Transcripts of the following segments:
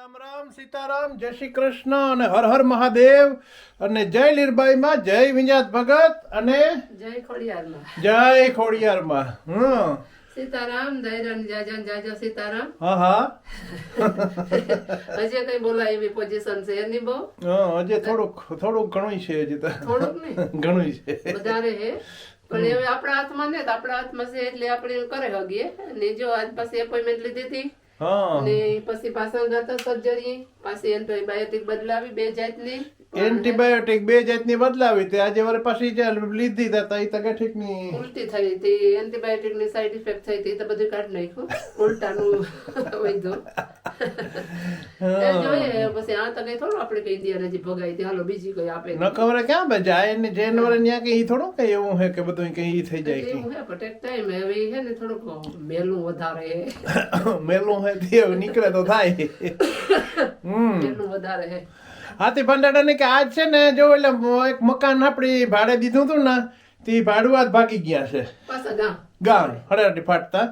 રામ રામ સીતારામ જય શ્રી કૃષ્ણ અને હર હર મહાદેવ. અને જય લીરબાઈમાં જય વિંજાત ભગત અને જય ખોડિયારમાં. જય ખોડિયારમાં. હમ. સીતારામ ધૈર્ય જાજન જાજો સીતારામ. હા હા. હજી કઈ બોલાય એવી પોઝિશન છે એની બહુ? હા હજી થોડુંક થોડુંક ઘણું છે હજી તો. થોડુંક નહીં? ઘણું છે. વધારે હે? પણ હવે આપણા હાથમાં ને તો આપણા હાથમાં છે એટલે આપણે કરે હગીએ. ને જો આજ પાસે એપોઇન્ટમેન્ટ લીધી હતી ને પછી પાછા ગયા સર્જરી પાછી એન્ટીબાયોટિક બદલાવી બે જાતની. એન્ટીબાયોટિક બે જાતની બદલાવી તે આજે વરે પાછી જે લીધી તા તા ઈ તો કે ઠીકની ઉલટી થઈ હતી. એન્ટીબાયોટિકની સાઈડ ઇફેક્ટ થઈ હતી. તો બધું કાઢી નાખ્યું. ઉલટાનું વૈધું જોઈએ પછી આ તો કઈ થોડું આપણે કઈ ઇન્ડિયા નજી ભગાઈ દે હાલો બીજી કોઈ આપે ન ખબર કેમ બે જાય ને ન્યા થોડું કઈ એવું હે કે બધું કઈ ઈ થઈ જાય એવું હે પણ એક ટાઈમ હવે હે ને થોડુંક મેલું વધારે. મેલું હે તે નીકળે તો થાય. વધારે હે. હાથી ભંડાડા ને કે આજ છે ને જો એટલે એક મકાન આપડી ભાડે દીધું હતું ને તે ભાડું આજ ભાગી ગયા છે. ગામ. હળાટી ફાટતા.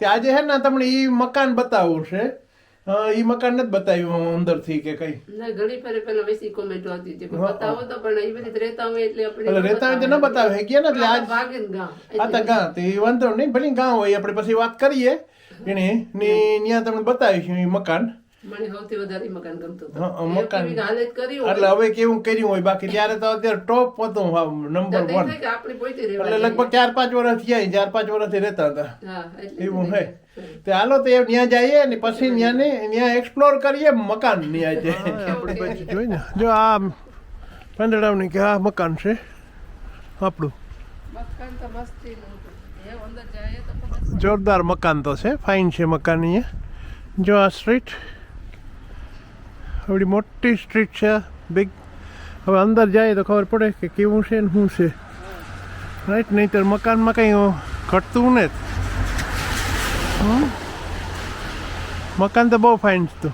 તે આજે હે ને તમને ઈ મકાન બતાવવું છે. એ ઈ મકાન નથી બતાવ્યું અંદરથી કે કઈ. ઘણી ફેરે પેલા વેસી કોમેન્ટો આવતી હતી બતાવો તો પણ એ બધી રહેતા હોય એટલે આપણે એટલે રહેતા હોય તો ન બતાવે ગયા ને એટલે આજ ભાગે ને ગા આ તો ગાં તે વાંધો નહીં ભલે ગાં હોય આપણે પછી વાત કરીએ. એને ને ત્યાં તમને બતાવીશું ઈ મકાન. મને સૌથી વધારે મકાન ગમતું હતું. મકાન. હાલત કરી એટલે હવે કેવું કર્યું હોય? બાકી ત્યારે તો અત્યારે ટોપ હતું નંબર વન પોઈતી એટલે લગભગ ચાર પાંચ વર્ષ થયા ચાર પાંચ વર્ષથી રહેતા હતા. એવું હે. તે હાલો તો ત્યાં જઈએ ને પછી ત્યાં ને ત્યાં એક્સપ્લોર કરીએ મકાન ત્યાં છે આપણી બાજુ જોઈ ને જો આ પંદડાવની કે આ મકાન છે આપણું. મકાન તો મસ્તીનું હતું. એ અંદર જાય તો ખબર જોરદાર મકાન તો છે ફાઇન છે મકાન અહીંયા. જો આ સ્ટ્રીટ આવડી મોટી સ્ટ્રીટ છે બિગ હવે અંદર જાય તો ખબર પડે કે કેવું છે ને શું છે રાઈટ નહીંતર મકાનમાં કંઈ ઘટતું ને હમ? મકાન તો બહુ ફાઇન હતું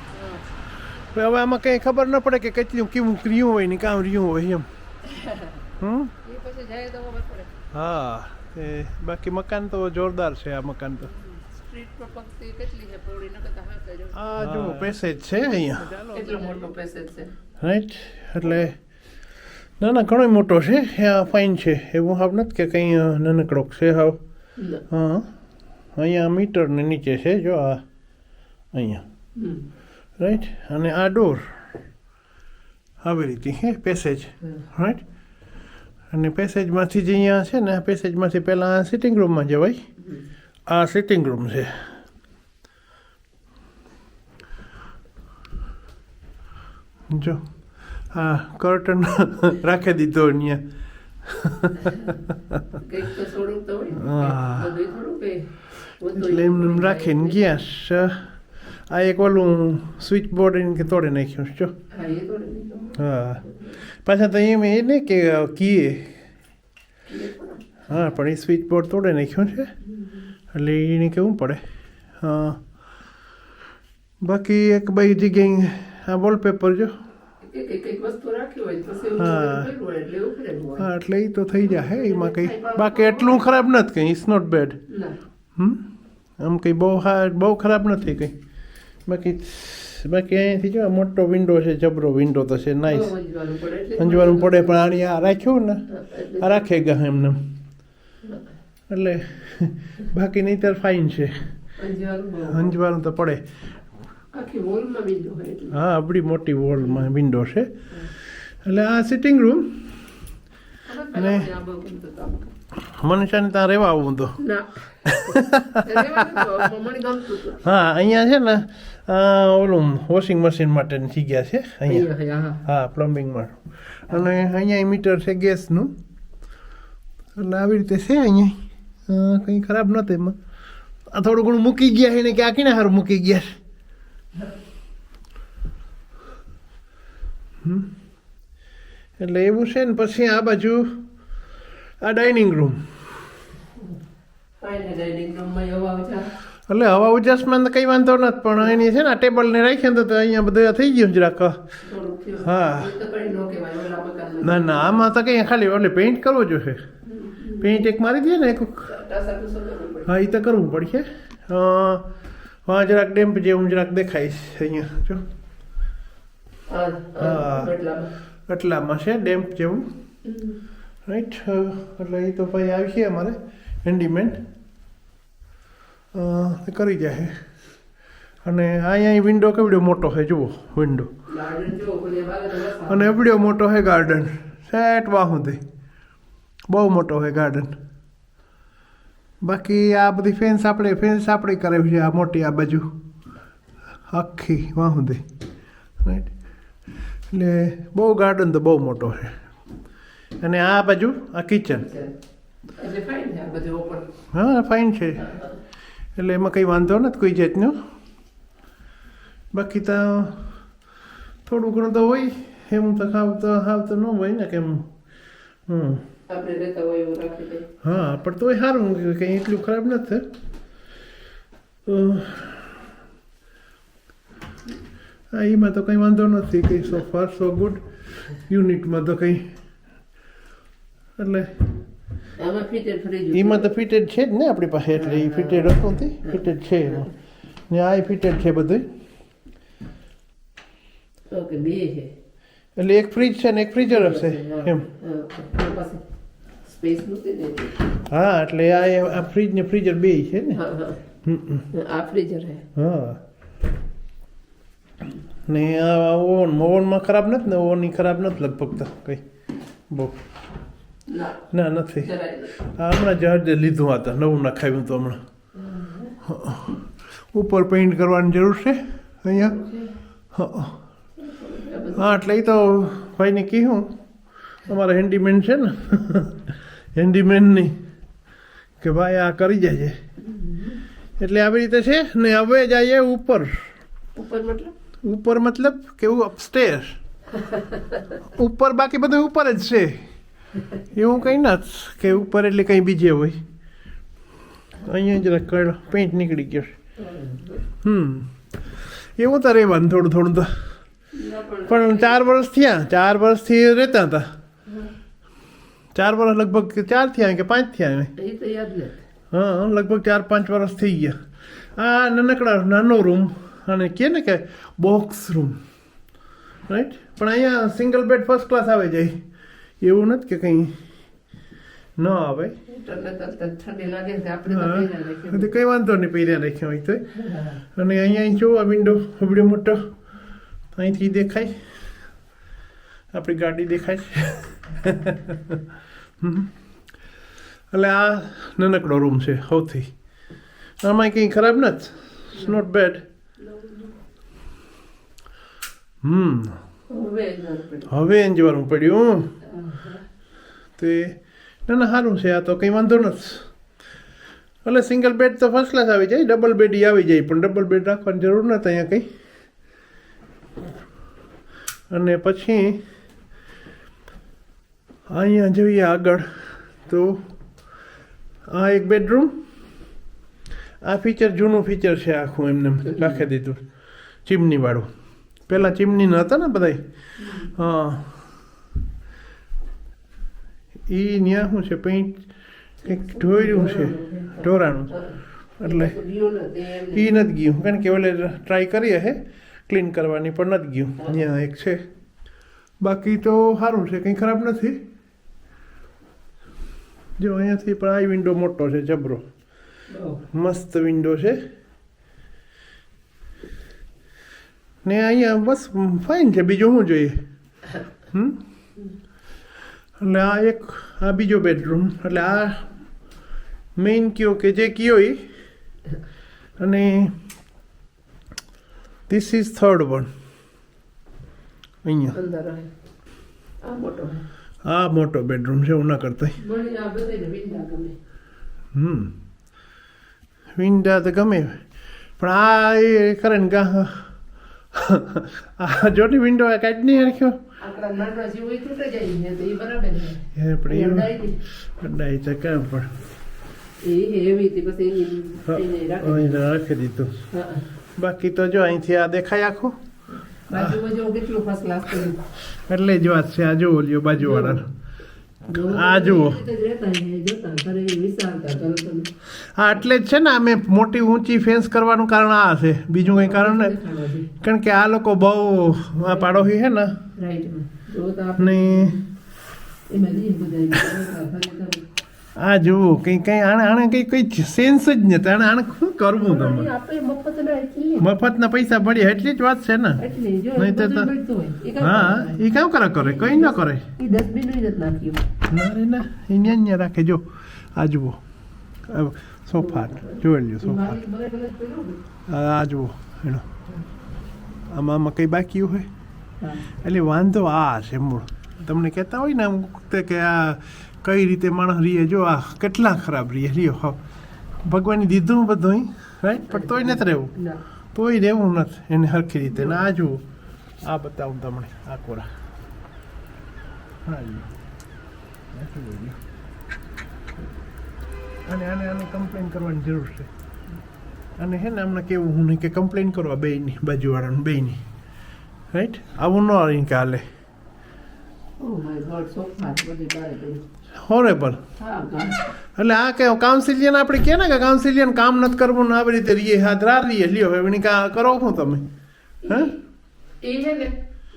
પણ હવે આમાં કંઈ ખબર ન પડે કે કેટલું કેવું રહ્યું હોય ને કામ રહ્યું હોય એમ હમ એ પછી જાય તો ખબર પડે. હા તે બાકી મકાન તો જોરદાર છે આ મકાન તો. આ જો પેસેજ છે અહીંયા. મોટો પેસેજ છે. રાઈટ એટલે ના ના ઘણો મોટો છે. આ ફાઇન છે. એવું હાવ નથી કે કંઈ નાનકડો છે હાવ. હા. અહીંયા મીટર ને નીચે છે. જો આ અહીંયા. રાઈટ અને આ ડોર આવી રીતે હે પેસેજ. રાઈટ અને પેસેજમાંથી જે અહીંયા છે ને આ પેસેજમાંથી પહેલાં સિટિંગ રૂમમાં જવાય. આ સિટિંગ રૂમ છે. જો હા કર્ટન રાખી દીધો અહીંયા. ને. એમને એમ રાખીને ગયા આ એક ઓલું સ્વિચ બોર્ડ એને કે તોડી નાખ્યું જો. હા પાછા તો એમ એ નહીં કે કીએ. હા પણ એ સ્વિચ બોર્ડ તોડી નાખ્યું છે. એટલે એને કેવું પડે? હા. બાકી એક બે જગ્યાએ આ વોલપેપર જો. હા. એટલે એ તો થઈ જાય એમાં કંઈ. બાકી એટલું ખરાબ નથી કંઈ ઇટ્સ નોટ બેડ હમ? આમ કંઈ બહુ હા બહુ ખરાબ નથી કંઈ. બાકી બાકી અહીંયાથી જો આ મોટો વિન્ડો છે જબરો વિન્ડો તો છે નાઈસ અંજવાનું પડે પણ આની આ રાખ્યું ને આ રાખે ગયા એમને. એટલે બાકી નહીંતર ફાઇન છે. અંજવાનું તો પડે. હા આપણી મોટી વોલમાં વિન્ડો છે. એટલે આ સિટિંગ રૂમ અને પેલા મને આ બહુ ગમતું હતું આ મકાન. મને છે ને. ત્યાં રહેવા આવું તો. હા અહીંયા છે ને ઓલું વોશિંગ મશીન માટેની જગ્યા છે અહીંયા. હા. પ્લમ્બિંગ પ્લમ્બિંગમાં અને અહીંયા મીટર છે ગેસનું. એટલે આવી રીતે છે અહીંયા. કંઈ ખરાબ નહોતું એમાં આ થોડું ઘણું મૂકી ગયા છે ને કે આ કીને હારું મૂકી ગયા છે? એટલે એવું છે ને પછી આ બાજુ આ ડાઇનિંગ રૂમ. એટલે હવા ઉજાસમાં તો કંઈ વાંધો નથી પણ એની છે ને આ ટેબલને રાખીએ તો અહીંયા બધું થઈ ગયું જ રાખ. હા. ના ના આમાં તો કંઈ ખાલી એટલે પેઇન્ટ કરવો જોઈએ પેઇન્ટ એક મારી દે ને. હા એ તો કરવું પડશે. હા જરાક ડેમ્પ જેવું જરાક દેખાય છે અહીંયા જો. હા. એટલામાં. એટલામાં છે ડેમ્પ જેવું. રાઈટ એટલે એ તો ભાઈ આવી છે અમારે હેન્ડીમેન કરી જાય અને અહીંયા વિન્ડો કેવડો મોટો છે જુઓ વિન્ડો અને એવડો મોટો છે ગાર્ડન સેટ વાહ સુધી બહુ મોટો છે ગાર્ડન બાકી આ બધી ફેન્સ આપણે ફેન્સ આપણે કરાવી છે આ મોટી આ બાજુ. આખી વાહ સુધી રાઈટ એટલે બહુ ગાર્ડન તો બહુ મોટો છે. અને આ બાજુ આ કિચન. હા ફાઇન છે. એટલે એમાં કંઈ વાંધો નથી કોઈ જાતનો. બાકી તો થોડું ઘણું તો હોય એમ તો ખાવ તો ખાવ તો ન હોય ને કેમ? હમ. આપણે રહેતા હોય એવું રાખી દે. હા પણ તોય સારું કે કંઈ એટલું ખરાબ નથી હા એમાં તો કંઈ વાંધો નથી કંઈ સો ફાર સો ગુડ યુનિટમાં તો કંઈ એટલે એમાં તો ફિટેડ છે જ ને આપણી પાસે એટલે એ ફિટેડ હતું તે ફિટેડ છે એમાં. ને આ ફિટેડ છે બધું ઓકે બે છે. એટલે એક ફ્રીજ છે ને એક ફ્રીજર હશે એમ. સ્પેસ નહોતી ને હા એટલે આ આ ફ્રીજ ને ફ્રીજર બે છે ને? હા હા. આ ફ્રીજર હે. હા. ને આ ઓવન ઓવનમાં ખરાબ નથી ને? ઓવન ખરાબ નથી લગભગ તો કંઈ. બહુ. ના. નથી. આ હમણાં જહાજ લીધું હતા નવું નખાવ્યું તો હમણાં. ઉપર પેઇન્ટ કરવાની જરૂર છે અહીંયા? હા એટલે એ તો ભાઈને કહ્યું અમારા હેન્ડીમેન છે ને. હેન્ડીમેનની કે ભાઈ આ કરી જાય. એટલે આવી રીતે છે ને હવે જઈએ ઉપર. ઉપર મતલબ? ઉપર મતલબ કેવું? અપસ્ટેર ઉપર બાકી બધું ઉપર જ છે. એવું કંઈ ના કે ઉપર એટલે કંઈ બીજે હોય. અહીંયા જરા કળ પેન્ટ નીકળી ગયો. હમ. એવું તો રહેવાનું થોડું થોડું તો. પણ પણ ચાર વર્ષ થયા. ચાર વર્ષથી રહેતા હતા. ચાર વર્ષ લગભગ ચાર થયા કે પાંચ થયા એ તો યાદ હા લગભગ ચાર પાંચ વર્ષ થઈ ગયા. આ નાનકડા નાનો રૂમ અને કહે ને કે બોક્સ રૂમ રાઈટ પણ અહીંયા સિંગલ બેડ ફર્સ્ટ ક્લાસ આવે જાય એવું નથી કે કંઈ ન આવે. કંઈ વાંધો નહીં પહેર્યા રાખ્યા હોય તો અને અહીંયા જો આ વિન્ડો હબડ્યો મોટો. અહીંથી દેખાય. આપણી ગાડી દેખાય. એટલે આ નાનકડો રૂમ છે, સૌથી. આમાં કંઈ ખરાબ નથી. It's not bad hmm. હવે જ ના પડે. હવે એમ જવાનું પડ્યું તે ના ના, સારું છે, આ તો કંઈ વાંધો નથી. એટલે સિંગલ બેડ તો ફર્સ્ટ ક્લાસ આવી જાય ડબલ બેડ આવી જાય, પણ ડબલ બેડ રાખવાની જરૂર નથી અહીંયા કંઈ. અને પછી અહીંયા જોઈએ આગળ તો આ એક બેડરૂમ આ ફીચર જૂનું ફીચર છે આખું એમને એમ રાખી દીધું. ચીમનીવાળું પહેલાં ચીમની ન હતા ને બધાય? હા. એ ત્યાં શું છે? પેન્ટ કંઈક ઢોર્યું છે. ઢોરાનું. એટલે. એ નથી ગયું. કારણ કે ઓલે ટ્રાય કરીએ હે ક્લીન કરવાની પણ નથી ગયું. ત્યાં એક છે. બાકી તો સારું છે. કંઈ ખરાબ નથી. જો અહીંયાથી પણ આ વિન્ડો મોટો છે, જબરો. મસ્ત વિન્ડો છે. ને અહીંયા બસ ફાઇન છે, બીજું શું જોઈએ? એટલે આ એક, આ બીજો બેડરૂમ એટલે આ મેઇન કયો કે જે કયો એ અને ધીસ ઇઝ થર્ડ વન અહીંયા. મોટો. આ મોટો બેડરૂમ છે ઉના કરતા આ હમ. વિંડા તો ગમે પણ આ એ કરે ને ગા. આ જોની વિન્ડો કાઢ નહીં રાખ્યો બાકી તો જો અહીંથી આ દેખાય આખું. એટલે જ વાત છે આ જુઓ લ્યો બાજુવાળાનો. આ જુઓ. હે, એટલે જ છે ને અમે મોટી ઊંચી ફેન્સ કરવાનું કારણ આ છે. બીજું કંઈ કારણ ને કારણ કે આ લોકો બહુ પાડોશી છે ને. ને આ જુઓ કંઈ કંઈ આણે આણે કંઈ કંઈ સેન્સ જ નથી. આણે આણે શું કરવું પણ તમે આપણે મફતના પૈસા પડ્યા એટલી જ વાત છે ને. નહીં તો. એ હા એ કામ કરે કરે? કંઈ ન કરે? એ નાખ્યું ના રે ના. અહીંયા અહીંયા રાખે. જો આ જુઓ. સોફા જોઈ લ્યો સોફા. આ જુઓ એનો આમાં આમાં કંઈ બાકી હોય? એટલે વાંધો આ છે મૂળ. તમને કહેતા હોય ને આમ કે આ કઈ રીતે માણસ રીએ? જો આ કેટલા ખરાબ રીએ? રહ્યો હા. ભગવાને દીધું બધું રાઈટ પણ તોય નથી રહેવું. તોય રહેવું નથી એને સરખી રીતે. ને આ જુઓ. આ બતાવું તમને આ કોરા. અને આને આને કમ્પ્લેન કરવાની જરૂર છે. અને હે ને હમણાં કેવું હું નહીં કે કમ્પ્લેન કરવા બેયની બાજુવાળાનું બેયની. રાઈટ આવું ન આવીને કાલે Oh my God, બધી બારે પડી. હોરેબલ હા, God. એટલે આ કે કાઉન્સિલિયન આપણે કહે ને કે કાઉન્સિલિયન કામ નથી કરવું ને આવી રીતે રીએ હાથ રાર રીએ લ્યો હવે એની કા કરો શું તમે? હે? એ છે ને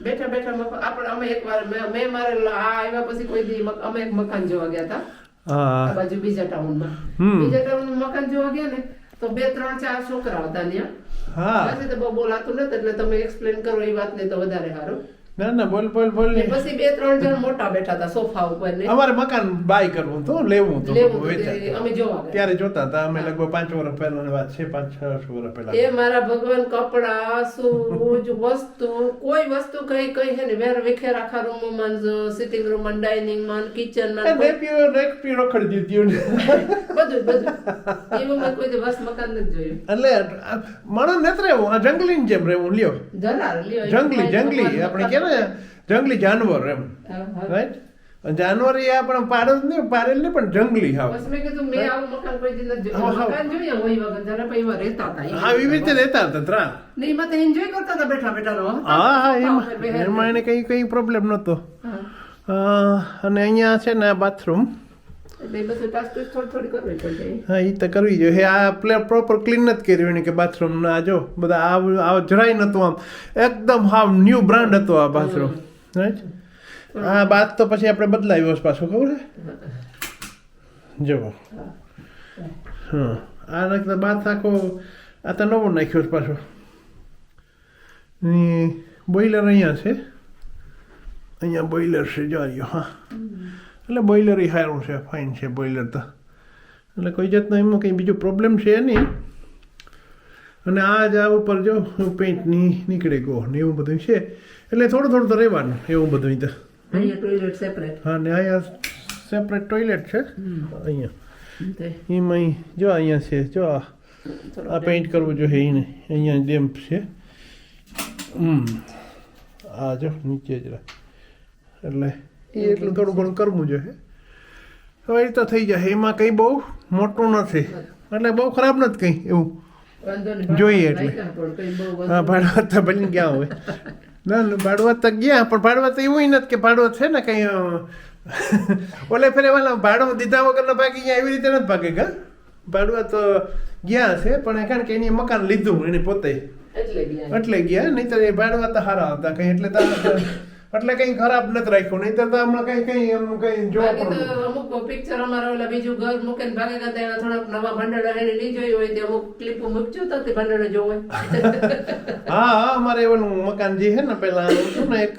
બેઠા બેઠા મકાન આપણે અમે એકવાર મેં મેં મારે આ આવ્યા પછી કોઈ દી અમે એક મકાન જોવા ગયા હતા હા. બાજુ બીજા ટાઉનમાં. માં બીજા ટાઉનમાં મકાન જોવા ગયા ને તો બે ત્રણ ચાર છોકરા હતા ત્યાં. હા. પછી તો બહુ બોલાતું નથી એટલે તમે એક્સપ્લેન કરો એ વાત ને તો વધારે સારું. ના ના બોલ બોલ બોલ ને. પછી બે ત્રણ જણ મોટા બેઠા હતા સોફા ઉપર ને. અમારે મકાન બાય કરવું તો લેવું તો અમે જોવા ત્યારે જોતા હતા અમે લગભગ પાંચ વર્ષ પહેલાની વાત છે પાંચ છ વર્ષ પહેલા. એ મારા ભગવાન કપડા સૂજ વસ્તુ કોઈ વસ્તુ કઈ કઈ છે ને વેર વિખેર આખા રૂમમાં સિટિંગ રૂમમાં ડાઇનિંગમાં કિચનમાં રેક પી રખડી દીધી બધું બધું. એવું મેં કોઈ દિવસ મકાન નથી જોયું. એટલે માણસ નથી રહેવું આ જંગલી જેમ રહેવું લ્યો. જંગલી જંગલી આપણે ને જંગલી જાનવર એમ. રાઈટ જાનવર એ આપણે પાડેલ નહીં પાડેલ નહીં પણ જંગલી હા, હા. એવી રીતે રહેતા હતા ત્રણ ને એમાં તો એન્જોય કરતા હતા બેઠા બેઠા રહો હા હા એમાં એમાં એને કઈ કઈ પ્રોબ્લેમ નહોતો. અને અહીંયા છે ને આ બાથરૂમ હા એ તો કરવી જોઈએ. આ પ્લે પ્રોપર ક્લીન નથી કર્યું એને કે બાથરૂમ ના. જો બધા આ આ જરાય નહોતું આમ. એકદમ હાવ ન્યૂ બ્રાન્ડ હતો આ બાથરૂમ રાઈટ આ બાથ તો પછી આપણે બદલાવ્યો છે પાછો ખબર છે? જુઓ હા. આ નાખતા બાથ આખો આ તો નવો નાખ્યો છે પાછો. બોઈલર અહીંયા છે. અહીંયા બોઈલર છે જો હા. એટલે બોઈલર એ સારું છે ફાઇન છે બોઈલર તો. એટલે કોઈ જાતનો એમાં કંઈ બીજો પ્રોબ્લેમ છે નહીં. અને આ જ આ ઉપર જો પેન્ટની નીકળે ગો ને એવું બધું છે. એટલે થોડું થોડું તો રહેવાનું એવું બધું તો. હા ને અહીંયા સેપરેટ ટોયલેટ છે. અહીંયા. એમાં જો અહીંયા છે જો આ પેઇન્ટ કરવું જોઈએ એને. અહીંયા ડેમ્પ છે. હમ. આ જો નીચે જ. એટલે એ એટલું થોડું ઘણું કરવું જોઈએ. હવે એ તો થઈ જાય. એમાં કંઈ બહુ મોટું નથી. એટલે બહુ ખરાબ નથી કંઈ એવું. જોઈએ એટલે. હા ભાડવા તો બની ગયા હોય. ના ના ભાડવા તો ગયા પણ ભાડવા તો એવું નથી કે ભાડવો છે ને કંઈ ઓલે ફેરે વાલા ભાડો દીધા વગરના ભાગી ગયા એવી રીતે નથી ભાગે કા? ભાડવા તો ગયા છે પણ કારણ કે એની મકાન લીધું એને પોતે. એટલે ગયા. એટલે ગયા નહીં તો એ ભાડવા તો સારા હતા કંઈ એટલે તો એટલે કંઈ ખરાબ નથી રાખ્યું. નહીં તો હમણાં કંઈ કઈ એમ કઈ જોવા પડે અમુક પિક્ચર અમારા ઓલા બીજું ઘર મૂકીને ભાગે ગયા તા એવા થોડાક નવા ભંડારા એને નહીં જોઈ હોય તે અમુક ક્લિપ મૂકજો તો તે ભંડારા જોવે હા હા અમારે એવું મકાન જે છે ને પેલા શું ને એક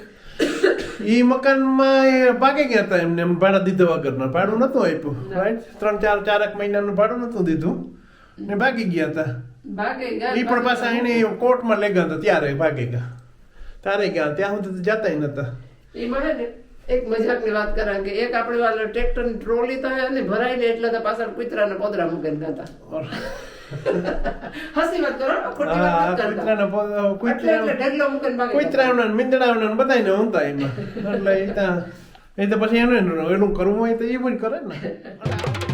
ઈ મકાનમાં એ ભાગી ગયા હતા એમને એમ ભાડા દીધા વગરના ભાડું નતું આપ્યું રાઈટ ત્રણ ચાર ચારક મહિનાનું ભાડું નતું દીધું. ને ભાગી ગયા હતા. ભાગે ગયા એ પણ પાછા એને કોર્ટમાં લઈ ગયા હતા ત્યારે ભાગી ગયા. તારે ગયા ત્યાં સુધી તો જતા નતા. એ મળે ને એક મજાકની વાત કરા કે એક આપણે ટ્રેક્ટર ટ્રેક્ટરની ટ્રોલી તો અને ને ભરાઈ લે એટલે તો પાછળ કૂતરાને પોદરા મૂકીને ગાતા હસી વાત કરો ખોટી વાત કરતા. કૂતરાના પો- એટલે કૂતરા ઢગલો મૂકીને ભાગી. જતા. કૂતરાઓના ને ને બધાયને ઊંધા એમાં. એટલે એ તો પછી એનું એનું કરવું હોય તો એ પણ કરે ને.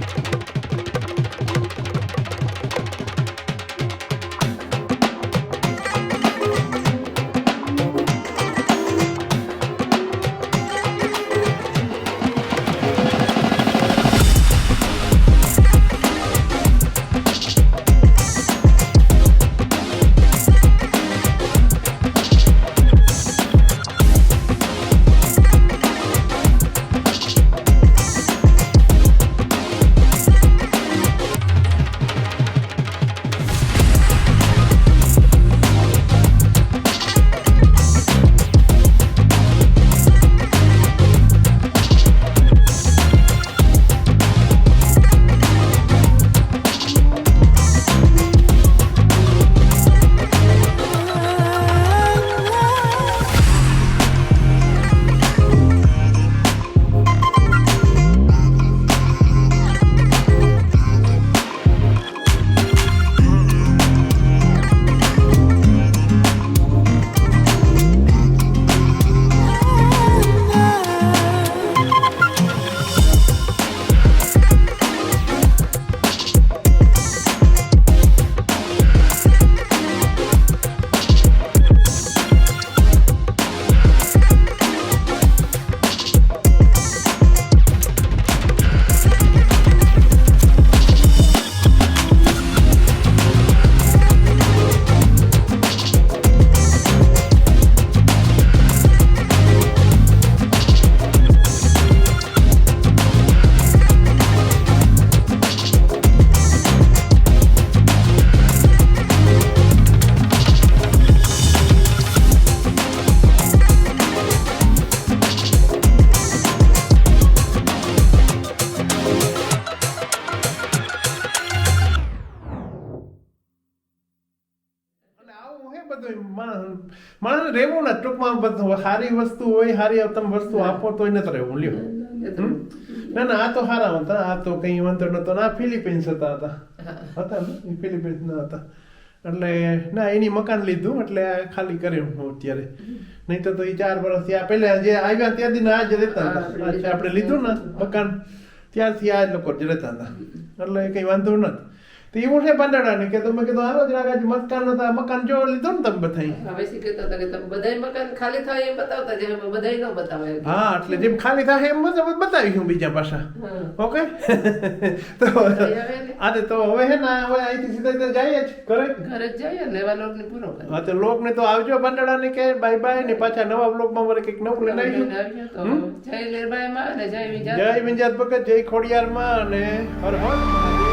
માણસ રહેવું ને ટૂંકમાં બધું સારી વસ્તુ હોય સારી તમે વસ્તુ આપો તોય નથી રહેવું લ્યો. ના ના આ તો સારા હતા. આ તો કઈ વાંધો નતો. ના ફિલિપિન્સ હતા હતા. હતા ને? ફિલિપિન્સ ના હતા. એટલે ના એની મકાન લીધું એટલે ખાલી કર્યું હું અત્યારે. નહીં તો તો એ ચાર વર્ષ થયા. પહેલા જે આવ્યા ત્યાંથી આ જ રહેતા હતા. આપણે લીધું ને મકાન ત્યારથી આ જ લોકો જ રહેતા હતા. એટલે કઈ વાંધો નથી તો એવું છે પાંદડાને કે તમે કીધું હાલો જરાક આજે મકાન હતા મકાન જો લીધો ને તમે બતાઈ હવે શી કહેતા હતા કે તમે બધાય મકાન ખાલી થાય એમ બતાવતા જે બધાય ન બતાવે હા એટલે જેમ ખાલી થાય એમ બધું બતાવીશું બીજા પાછા. ઓકે? તો આજે તો હવે હે ને હવે અહીંથી સીધા જઈએ જ કરે ઘરે જ જઈએ ને એવા લોકોને પૂરો કરે હા તો લોક ને તો આવજો પાંદડા ને કે બાય બાય ને પાછા નવા બ્લોગમાં વરે કંઈક નવું લઈને આવીશું જય લીરબાઈમાં અને જય વિજા જય વિંજાત ભગત જય ખોડિયાર માં અને હર હર